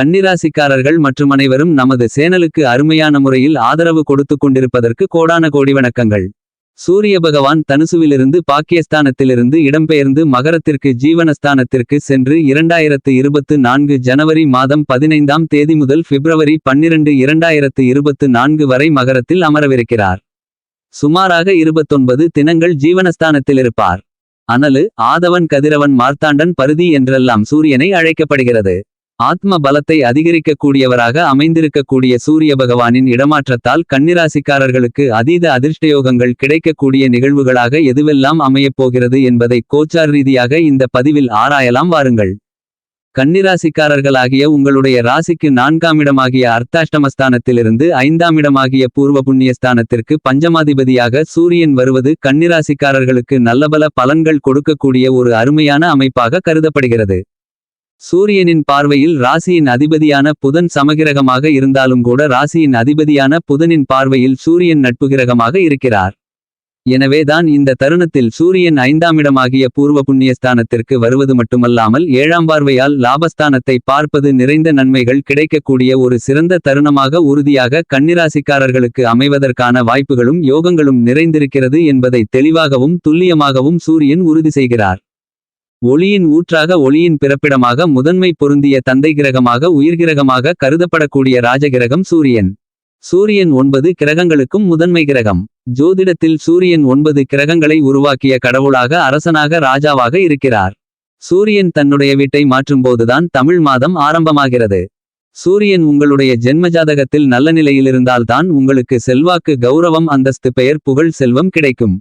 கன்னிராசிக்காரர்கள் மற்றும் அனைவரும் நமது சேனலுக்கு அருமையான முறையில் ஆதரவு கொடுத்து கொண்டிருப்பதற்கு கோடான கோடி வணக்கங்கள். சூரிய பகவான் தனுசுவிலிருந்து பாக்கியஸ்தானத்திலிருந்து இடம்பெயர்ந்து மகரத்திற்கு ஜீவனஸ்தானத்திற்கு சென்று இரண்டாயிரத்து இருபத்து நான்கு ஜனவரி மாதம் பதினைந்தாம் தேதி முதல் பிப்ரவரி பன்னிரண்டு இரண்டாயிரத்து இருபத்து நான்கு வரை மகரத்தில் அமரவிருக்கிறார். சுமாராக இருபத்தொன்பது தினங்கள் ஜீவனஸ்தானத்தில் இருப்பார் அனலு ஆதவன் கதிரவன் மார்த்தாண்டன் பருதி என்றெல்லாம் சூரியனை அழைக்கப்படுகிறது. ஆத்ம பலத்தை அதிகரிக்கக்கூடியவராக அமைந்திருக்கக்கூடிய சூரிய பகவானின் இடமாற்றத்தால் கன்னிராசிக்காரர்களுக்கு அதீத அதிர்ஷ்டயோகங்கள் கிடைக்கக்கூடிய நிகழ்வுகளாக எதுவெல்லாம் அமையப் போகிறது என்பதை கோச்சார் ரீதியாக இந்த பதிவில் ஆராயலாம் வாருங்கள். கன்னிராசிக்காரர்களாகிய உங்களுடைய ராசிக்கு நான்காம் இடமாகிய அர்த்தாஷ்டமஸ்தானத்திலிருந்து ஐந்தாம் இடமாகிய பூர்வ புண்ணியஸ்தானத்திற்கு பஞ்சமாதிபதியாக சூரியன் வருவது கன்னிராசிக்காரர்களுக்கு நல்லபல பலன்கள் கொடுக்கக்கூடிய ஒரு அருமையான அமைப்பாக கருதப்படுகிறது. சூரியனின் பார்வையில் ராசியின் அதிபதியான புதன் சமகிரகமாக இருந்தாலும் கூட ராசியின் அதிபதியான புதனின் பார்வையில் சூரியன் நட்புகிரகமாக இருக்கிறார். எனவேதான் இந்த தருணத்தில் சூரியன் ஐந்தாம் இடமாகிய பூர்வ புண்ணியஸ்தானத்திற்கு வருவது மட்டுமல்லாமல் ஏழாம் பார்வையால் லாபஸ்தானத்தை பார்ப்பது நிறைந்த நன்மைகள் கிடைக்கக்கூடிய ஒரு சிறந்த தருணமாக உறுதியாக கன்னிராசிக்காரர்களுக்கு அமைவதற்கான வாய்ப்புகளும் யோகங்களும் நிறைந்திருக்கிறது என்பதை தெளிவாகவும் துல்லியமாகவும் சூரியன் உறுதி செய்கிறார். ஒளியின் ஊற்றாக ஒளியின் பிறப்பிடமாக முதன்மை பொருந்திய தந்தை கிரகமாக உயிர்கிரகமாக கருதப்படக்கூடிய ராஜகிரகம் சூரியன். சூரியன் ஒன்பது கிரகங்களுக்கும் முதன்மை கிரகம். ஜோதிடத்தில் சூரியன் ஒன்பது கிரகங்களை உருவாக்கிய கடவுளாக அரசனாக ராஜாவாக இருக்கிறார். சூரியன் தன்னுடைய வீட்டை மாற்றும்போதுதான் தமிழ் மாதம் ஆரம்பமாகிறது. சூரியன் உங்களுடைய ஜென்மஜாதகத்தில் நல்ல நிலையிலிருந்தால்தான் உங்களுக்கு செல்வாக்கு கௌரவம் அந்தஸ்து பெயர் புகழ் செல்வம் கிடைக்கும்.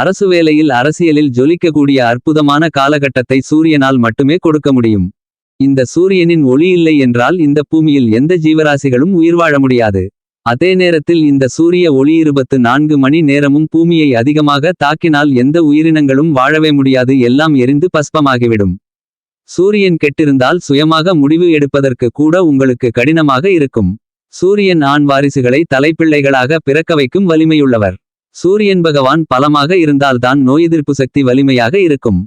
அரசு வேலையில் அரசியலில் ஜொலிக்கக்கூடிய அற்புதமான காலகட்டத்தை சூரியனால் மட்டுமே கொடுக்க முடியும். இந்த சூரியனின் ஒளி இல்லை என்றால் இந்த பூமியில் எந்த ஜீவராசிகளும் உயிர் வாழ முடியாது. அதே நேரத்தில் இந்த சூரிய ஒளி இருபத்து நான்கு மணி நேரமும் பூமியை அதிகமாக தாக்கினால் எந்த உயிரினங்களும் வாழவே முடியாது எல்லாம் எரிந்து பஸ்பமாகிவிடும். சூரியன் கெட்டிருந்தால் சுயமாக முடிவு எடுப்பதற்கு கூட உங்களுக்கு கடினமாக இருக்கும். சூரியன் ஆண் வாரிசுகளை தலைப்பிள்ளைகளாக பிறக்க வைக்கும் வலிமையுள்ளவர். சூரியன் பகவான் பலமாக இருந்தால்தான் நோய் எதிர்ப்பு சக்தி வலிமையாக இருக்கும்.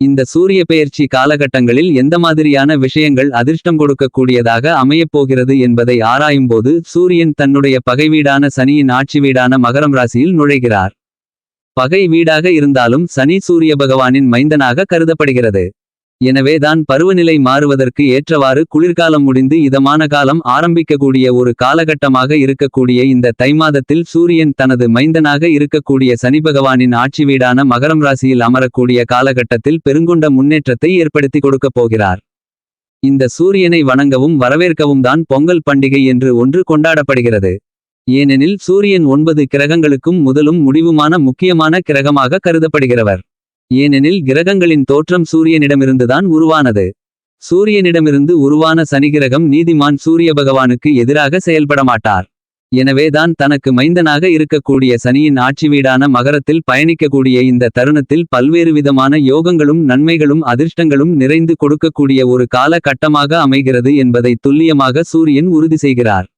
இந்த சூரிய பெயர்ச்சி காலகட்டங்களில் எந்த மாதிரியான விஷயங்கள் அதிர்ஷ்டம் கொடுக்கக்கூடியதாக அமையப் போகிறது என்பதை ஆராயும்போது சூரியன் தன்னுடைய பகை வீடான சனியின் ஆட்சி வீடான மகரம் ராசியில் நுழைகிறார். பகை வீடாக இருந்தாலும் சனி சூரிய பகவானின் மைந்தனாக கருதப்படுகிறது. எனவேதான் பருவநிலை மாறுவதற்கு ஏற்றவாறு குளிர்காலம் முடிந்து இதமான காலம் ஆரம்பிக்கக்கூடிய ஒரு காலகட்டமாக இருக்கக்கூடிய இந்த தைமாதத்தில் சூரியன் தனது மைந்தனாக இருக்கக்கூடிய சனி பகவானின் ஆட்சி வீடான மகரம் ராசியில் அமரக்கூடிய காலகட்டத்தில் பெருங்கொண்ட முன்னேற்றத்தை ஏற்படுத்தி கொடுக்கப் போகிறார். இந்த சூரியனை வணங்கவும் வரவேற்கவும் தான் பொங்கல் பண்டிகை என்று ஒன்று கொண்டாடப்படுகிறது. ஏனெனில் சூரியன் ஒன்பது கிரகங்களுக்கும் முதலும் முடிவுமான முக்கியமான கிரகமாக கருதப்படுகிறவர். ஏனெனில் கிரகங்களின் தோற்றம் சூரியனிடமிருந்துதான் உருவானது. சூரியனிடமிருந்து உருவான சனிகிரகம் நீதிமான் சூரிய பகவானுக்கு எதிராக செயல்பட மாட்டார் எனவேதான் தனக்கு மைந்தனாக இருக்கக்கூடிய சனியின் ஆட்சி வீடான மகரத்தில் பயணிக்கக்கூடிய இந்த தருணத்தில் பல்வேறு விதமான யோகங்களும் நன்மைகளும் அதிர்ஷ்டங்களும் நிறைந்து கொடுக்கக்கூடிய ஒரு கால கட்டமாக அமைகிறது என்பதை துல்லியமாக சூரியன் உறுதி செய்கிறார்.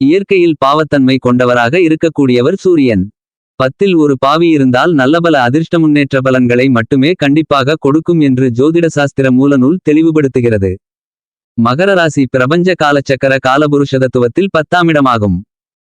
இயற்கையில் பாவத்தன்மை கொண்டவராக இருக்கக்கூடியவர் சூரியன். பத்தில் ஒரு பாவி இருந்தால் நல்லபல அதிர்ஷ்ட முன்னேற்ற பலன்களை மட்டுமே கண்டிப்பாக கொடுக்கும் என்று ஜோதிட சாஸ்திர மூலநூல் தெளிவுபடுத்துகிறது. மகர ராசி பிரபஞ்ச காலச்சக்கர காலபுருஷதத்துவத்தில் பத்தாமிடமாகும்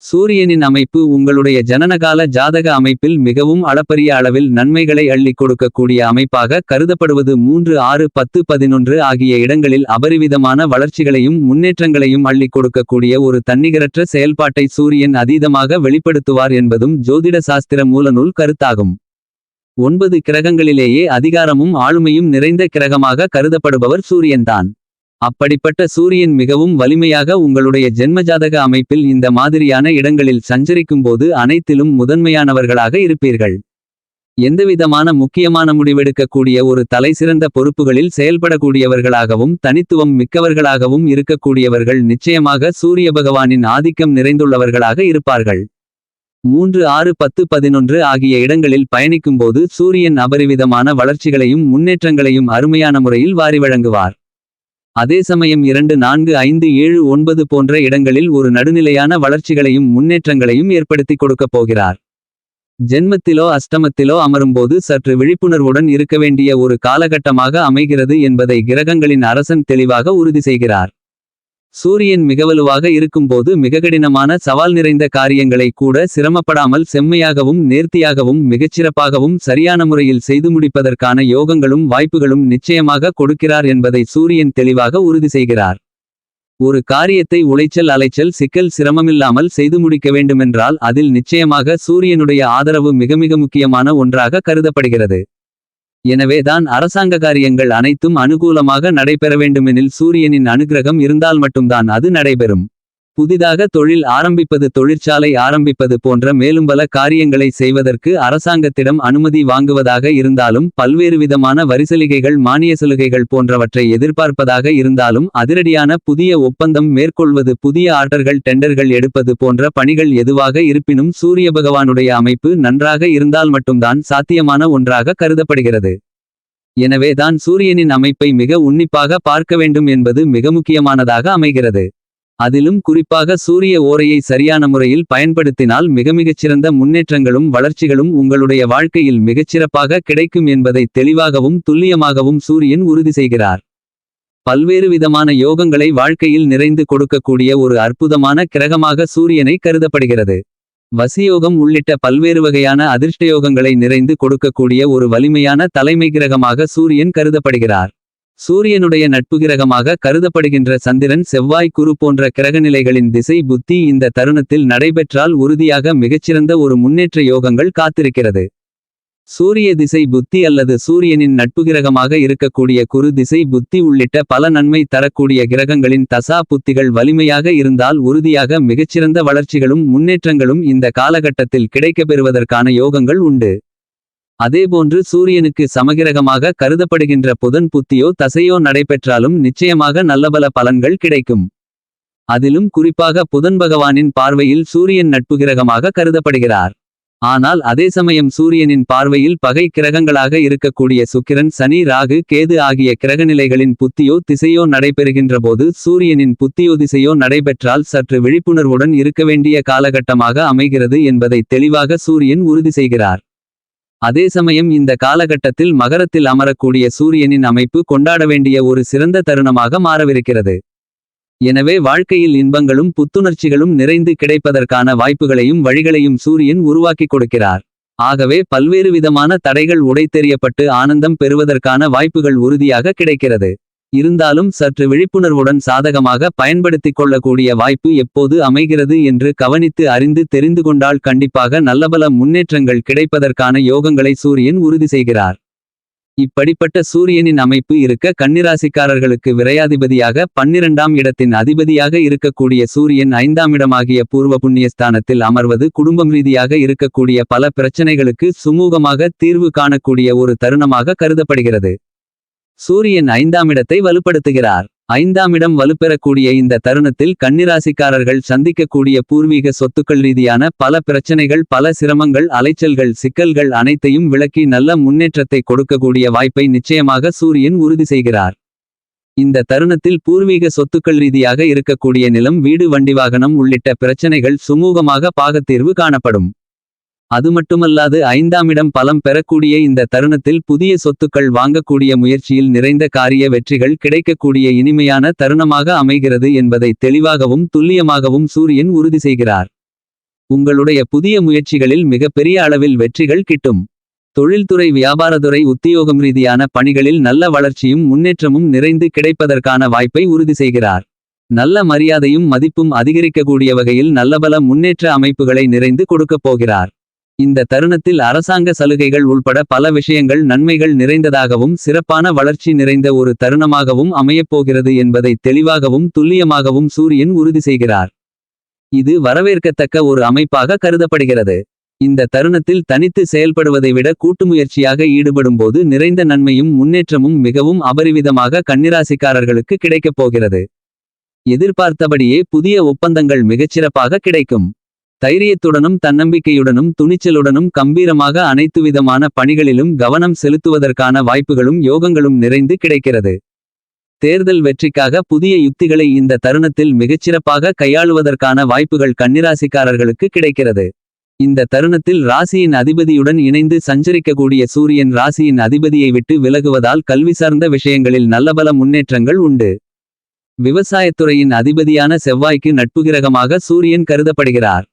சூரியனின் அமைப்பு உங்களுடைய ஜனனகால ஜாதக அமைப்பில் மிகவும் அளப்பரிய அளவில் நன்மைகளை அள்ளிக் கொடுக்கக்கூடிய அமைப்பாக கருதப்படுவது மூன்று ஆறு பத்து பதினொன்று ஆகிய இடங்களில் அபரிவிதமான வளர்ச்சிகளையும் முன்னேற்றங்களையும் அள்ளிக் கொடுக்கக்கூடிய ஒரு தன்னிகரற்ற செயல்பாட்டை சூரியன் அதீதமாக வெளிப்படுத்துவார் என்பதும் ஜோதிட சாஸ்திர மூலநூல் கருத்தாகும். ஒன்பது கிரகங்களிலேயே அதிகாரமும் ஆளுமையும் நிறைந்த கிரகமாக கருதப்படுபவர் சூரியன்தான். அப்படிப்பட்ட சூரியன் மிகவும் வலிமையாக உங்களுடைய ஜென்மஜாதக அமைப்பில் இந்த மாதிரியான இடங்களில் சஞ்சரிக்கும்போது அனைத்திலும் முதன்மையானவர்களாக இருப்பீர்கள். எந்தவிதமான முக்கியமான முடிவெடுக்கக்கூடிய ஒரு தலைசிறந்த பொறுப்புகளில் செயல்படக்கூடியவர்களாகவும் தனித்துவம் மிக்கவர்களாகவும் இருக்கக்கூடியவர்கள் நிச்சயமாக சூரிய பகவானின் ஆதிக்கம் நிறைந்துள்ளவர்களாக இருப்பார்கள். மூன்று ஆறு பத்து பதினொன்று ஆகிய இடங்களில் பயணிக்கும்போது சூரியன் அபரிவிதமான வளர்ச்சிகளையும் முன்னேற்றங்களையும் அருமையான முறையில் வாரி வழங்குவார். அதே சமயம் இரண்டு நான்கு ஐந்து ஏழு ஒன்பது போன்ற இடங்களில் ஒரு நடுநிலையான வளர்ச்சிகளையும் முன்னேற்றங்களையும் ஏற்படுத்தி கொடுக்கப் போகிறார். ஜென்மத்திலோ அஷ்டமத்திலோ அமரும்போது சற்று விழிப்புணர்வுடன் இருக்க வேண்டிய ஒரு காலகட்டமாக அமைகிறது என்பதை கிரகங்களின் அரசன் தெளிவாக உறுதி செய்கிறார். சூரியன் மிகவலுவாக இருக்கும்போது மிக கடினமான சவால் நிறைந்த காரியங்களை கூட சிரமப்படாமல் செம்மையாகவும் நேர்த்தியாகவும் மிகச்சிறப்பாகவும் சரியான முறையில் செய்து முடிப்பதற்கான யோகங்களும் வாய்ப்புகளும் நிச்சயமாக கொடுக்கிறார் என்பதை சூரியன் தெளிவாக உறுதி செய்கிறார். ஒரு காரியத்தை உளைச்சல் அலைச்சல் சிக்கல் சிரமமில்லாமல் செய்து முடிக்க வேண்டுமென்றால் அதில் நிச்சயமாக சூரியனுடைய ஆதரவு மிக மிக முக்கியமான ஒன்றாக கருதப்படுகிறது. எனவேதான் அரசாங்க காரியங்கள் அனைத்தும் அனுகூலமாக நடைபெற வேண்டுமெனில் சூரியனின் அனுக்கிரகம் இருந்தால் மட்டும்தான் அது நடைபெறும். புதிதாக தொழில் ஆரம்பிப்பது தொழிற்சாலை ஆரம்பிப்பது போன்ற மேலும் பல காரியங்களை செய்வதற்கு அரசாங்கத்திடம் அனுமதி வாங்குவதாக இருந்தாலும் பல்வேறு விதமான வரிசலுகைகள் மானிய சலுகைகள் போன்றவற்றை எதிர்பார்ப்பதாக இருந்தாலும் அதிரடியான புதிய ஒப்பந்தம் மேற்கொள்வது புதிய ஆர்டர்கள் டெண்டர்கள் எடுப்பது போன்ற பணிகள் எதுவாக இருப்பினும் சூரிய பகவானுடைய அமைப்பு நன்றாக இருந்தால் மட்டும்தான் சாத்தியமான ஒன்றாக கருதப்படுகிறது. எனவேதான் சூரியனின் அமைப்பை மிக உன்னிப்பாக பார்க்க வேண்டும் என்பது மிக முக்கியமானதாக அமைகிறது. அதிலும் குறிப்பாக சூரிய ஓரையை சரியான முறையில் பயன்படுத்தினால் மிக மிகச்சிறந்த முன்னேற்றங்களும் வளர்ச்சிகளும் உங்களுடைய வாழ்க்கையில் மிகச்சிறப்பாக கிடைக்கும் என்பதை தெளிவாகவும் துல்லியமாகவும் சூரியன் உறுதி செய்கிறார். பல்வேறு விதமான யோகங்களை வாழ்க்கையில் நிறைந்து கொடுக்கக்கூடிய ஒரு அற்புதமான கிரகமாக சூரியனை கருதப்படுகிறது. வசியோகம் உள்ளிட்ட பல்வேறு வகையான அதிர்ஷ்டயோகங்களை நிறைந்து கொடுக்கக்கூடிய ஒரு வலிமையான தலைமை கிரகமாக சூரியன் கருதப்படுகிறார். சூரியனுடைய நட்பு கிரகமாக கருதப்படுகின்ற சந்திரன் செவ்வாய் குரு போன்ற கிரகநிலைகளின் திசை புத்தி இந்த தருணத்தில் நடைபெற்றால் உறுதியாக மிகச்சிறந்த ஒரு முன்னேற்ற யோகங்கள் காத்திருக்கிறது. சூரிய திசை புத்தி அல்லது சூரியனின் நட்பு கிரகமாக இருக்கக்கூடிய குரு திசை புத்தி உள்ளிட்ட பல நன்மை தரக்கூடிய கிரகங்களின் தசா புத்திகள் வலிமையாக இருந்தால் உறுதியாக மிகச்சிறந்த வளர்ச்சிகளும் முன்னேற்றங்களும் இந்த காலகட்டத்தில் கிடைக்கப்பெறுவதற்கான யோகங்கள் உண்டு. அதேபோன்று சூரியனுக்கு சமகிரகமாக கருதப்படுகின்ற புதன் புத்தியோ தசையோ நடைபெற்றாலும் நிச்சயமாக நல்லபல பலன்கள் கிடைக்கும். அதிலும் குறிப்பாக புதன் பகவானின் பார்வையில் சூரியன் நட்பு கிரகமாக கருதப்படுகிறார். ஆனால் அதே சமயம் சூரியனின் பார்வையில் பகை கிரகங்களாக இருக்கக்கூடிய சுக்கிரன் சனி ராகு கேது ஆகிய கிரகநிலைகளின் புத்தியோ திசையோ நடைபெறுகின்றபோது சூரியனின் புத்தியோ திசையோ நடைபெற்றால் சற்று விழிப்புணர்வுடன் இருக்க வேண்டிய காலகட்டமாக அமைகிறது என்பதை தெளிவாக சூரியன் உறுதி செய்கிறார். அதே சமயம் இந்த காலகட்டத்தில் மகரத்தில் அமரக்கூடிய சூரியனின் அமைப்பு கொண்டாட வேண்டிய ஒரு சிறந்த தருணமாக மாறவிருக்கிறது. எனவே வாழ்க்கையில் இன்பங்களும் புத்துணர்ச்சிகளும் நிறைந்து கிடைப்பதற்கான வாய்ப்புகளையும் வழிகளையும் சூரியன் உருவாக்கிக் கொடுக்கிறார். ஆகவே பல்வேறு விதமான தடைகள் உடைத்தெறியப்பட்டு ஆனந்தம் பெறுவதற்கான வாய்ப்புகள் உறுதியாக கிடைக்கிறது. இருந்தாலும் சற்று விழிப்புணர்வுடன் சாதகமாக பயன்படுத்திக் கொள்ளக்கூடிய வாய்ப்பு எப்போது அமைகிறது என்று கவனித்து அறிந்து தெரிந்து கொண்டால் கண்டிப்பாக நல்லபல முன்னேற்றங்கள் கிடைப்பதற்கான யோகங்களை சூரியன் உறுதி செய்கிறார். இப்படிப்பட்ட சூரியனின் அமைப்பு இருக்க கன்னிராசிக்காரர்களுக்கு விரையாதிபதியாக பன்னிரண்டாம் இடத்தின் அதிபதியாக இருக்கக்கூடிய சூரியன் ஐந்தாம் இடமாகிய பூர்வ புண்ணியஸ்தானத்தில் அமர்வது குடும்பம் ரீதியாக இருக்கக்கூடிய பல பிரச்சனைகளுக்கு சுமூகமாக தீர்வு காணக்கூடிய ஒரு தருணமாக கருதப்படுகிறது. சூரியன் ஐந்தாம் இடத்தை வலுப்படுத்துகிறார். ஐந்தாம் இடம் வலுப்பெறக்கூடிய இந்த தருணத்தில் கன்னிராசிக்காரர்கள் சந்திக்கக்கூடிய பூர்வீக சொத்துக்கள் ரீதியான பல பிரச்சனைகள் பல சிரமங்கள் அலைச்சல்கள் சிக்கல்கள் அனைத்தையும் விளக்கி நல்ல முன்னேற்றத்தை கொடுக்கக்கூடிய வாய்ப்பை நிச்சயமாக சூரியன் உறுதி செய்கிறார். இந்த தருணத்தில் பூர்வீக சொத்துக்கள் ரீதியாக இருக்கக்கூடிய நிலம் வீடு வண்டி வாகனம் உள்ளிட்ட பிரச்சனைகள் சுமூகமாக பாகத்தீர்வு காணப்படும். அது மட்டுமல்லாது ஐந்தாம் இடம் பலம் பெறக்கூடிய இந்த தருணத்தில் புதிய சொத்துக்கள் வாங்கக்கூடிய முயற்சியில் நிறைந்த காரிய வெற்றிகள் கிடைக்கக்கூடிய இனிமையான தருணமாக அமைகிறது என்பதை தெளிவாகவும் துல்லியமாகவும் சூரியன் உறுதி செய்கிறார். உங்களுடைய புதிய முயற்சிகளில் மிகப்பெரிய அளவில் வெற்றிகள் கிட்டும். தொழில்துறை வியாபாரத்துறை உத்தியோகம் ரீதியான பணிகளில் நல்ல வளர்ச்சியும் முன்னேற்றமும் நிறைந்து கிடைப்பதற்கான வாய்ப்பை உறுதி செய்கிறார். நல்ல மரியாதையும் மதிப்பும் அதிகரிக்கக்கூடிய வகையில் நல்லபல முன்னேற்ற அமைப்புகளை நிறைந்து கொடுக்கப் போகிறார். இந்த தருணத்தில் அரசாங்க சலுகைகள் உள்பட பல விஷயங்கள் நன்மைகள் நிறைந்ததாகவும் சிறப்பான வளர்ச்சி நிறைந்த ஒரு தருணமாகவும் அமையப்போகிறது என்பதை தெளிவாகவும் துல்லியமாகவும் சூரியன் உறுதி செய்கிறார். இது வரவேற்கத்தக்க ஒரு அமைப்பாக கருதப்படுகிறது. இந்த தருணத்தில் தனித்து செயல்படுவதை விட கூட்டுமுயற்சியாக ஈடுபடும்போது நிறைந்த நன்மையும் முன்னேற்றமும் மிகவும் அபரிவிதமாக கன்னிராசிக்காரர்களுக்கு கிடைக்கப் போகிறது. எதிர்பார்த்தபடியே புதிய ஒப்பந்தங்கள் மிகச்சிறப்பாக கிடைக்கும். தைரியத்துடனும் தன்னம்பிக்கையுடனும் துணிச்சலுடனும் கம்பீரமாக அனைத்து விதமான பணிகளிலும் கவனம் செலுத்துவதற்கான வாய்ப்புகளும் யோகங்களும் நிறைந்து கிடைக்கிறது. தேர்தல் வெற்றிக்காக புதிய யுக்திகளை இந்த தருணத்தில் மிகச்சிறப்பாக கையாளுவதற்கான வாய்ப்புகள் கன்னிராசிக்காரர்களுக்கு கிடைக்கிறது. இந்த தருணத்தில் ராசியின் அதிபதியுடன் இணைந்து சஞ்சரிக்கக்கூடிய சூரியன் ராசியின் அதிபதியை விட்டு விலகுவதால் கல்வி சார்ந்த விஷயங்களில் நல்லபல முன்னேற்றங்கள் உண்டு. விவசாயத்துறையின் அதிபதியான செவ்வாய்க்கு நட்புகிரகமாக சூரியன் கருதப்படுகிறார்.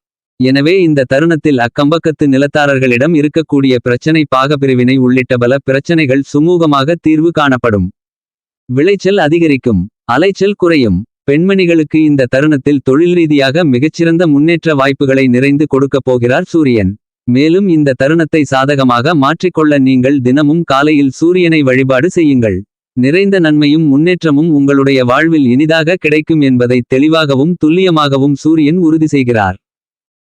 எனவே இந்த தருணத்தில் அக்கம்பக்கத்து நிலத்தாரர்களிடம் இருக்கக்கூடிய பிரச்சனை பாகப்பிரிவினை உள்ளிட்ட பல பிரச்சனைகள் சுமூகமாக தீர்வு காணப்படும். விளைச்சல் அதிகரிக்கும் அலைச்சல் குறையும். பெண்மணிகளுக்கு இந்த தருணத்தில் தொழில் ரீதியாக மிகச்சிறந்த முன்னேற்ற வாய்ப்புகளை நிறைந்து கொடுக்கப் போகிறார் சூரியன். மேலும் இந்த தருணத்தை சாதகமாக மாற்றிக்கொள்ள நீங்கள் தினமும் காலையில் சூரியனை வழிபாடு செய்யுங்கள். நிறைந்த நன்மையும் முன்னேற்றமும் உங்களுடைய வாழ்வில் இனிதாக கிடைக்கும் என்பதை தெளிவாகவும் துல்லியமாகவும் சூரியன் உறுதி செய்கிறார்.